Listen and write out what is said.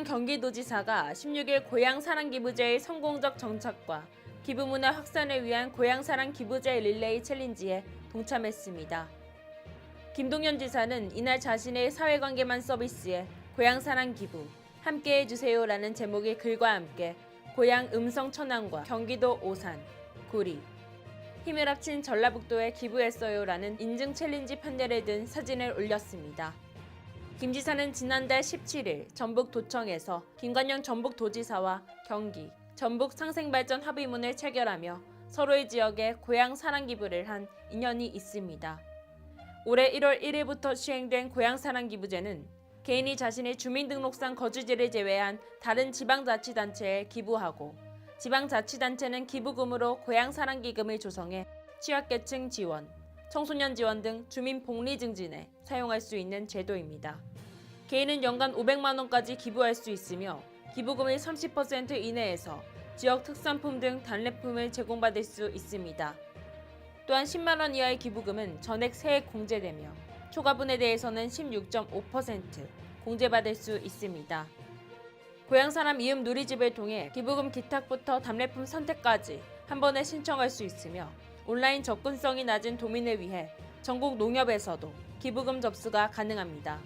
경기도지사가 16일 고향사랑 기부제의 성공적 정착과 기부 문화 확산을 위한 고향사랑 기부제 릴레이 챌린지에 동참했습니다. 김동연 지사는 이날 자신의 사회관계만 서비스에 고향사랑 기부 함께해 주세요라는 제목의 글과 함께 고향 음성 천안과 경기도 오산, 구리, 힘을 합친 전라북도에 기부했어요라는 인증 챌린지 판넬에 든 사진을 올렸습니다. 김 지사는 지난달 17일 전북도청에서 김관영 전북도지사와 경기, 전북 상생발전 합의문을 체결하며 서로의 지역에 고향 사랑 기부를 한 인연이 있습니다. 올해 1월 1일부터 시행된 고향 사랑 기부제는 개인이 자신의 주민등록상 거주지를 제외한 다른 지방자치단체에 기부하고 지방자치단체는 기부금으로 고향 사랑 기금을 조성해 취약계층 지원, 청소년 지원 등 주민 복리 증진에 사용할 수 있는 제도입니다. 개인은 연간 500만 원까지 기부할 수 있으며 기부금의 30% 이내에서 지역 특산품 등 단례품을 제공받을 수 있습니다. 또한 10만 원 이하의 기부금은 전액 세액 공제되며 초과분에 대해서는 16.5% 공제받을 수 있습니다. 고향 사람 이음 누리집을 통해 기부금 기탁부터 답례품 선택까지 한 번에 신청할 수 있으며 온라인 접근성이 낮은 도민을 위해 전국 농협에서도 기부금 접수가 가능합니다.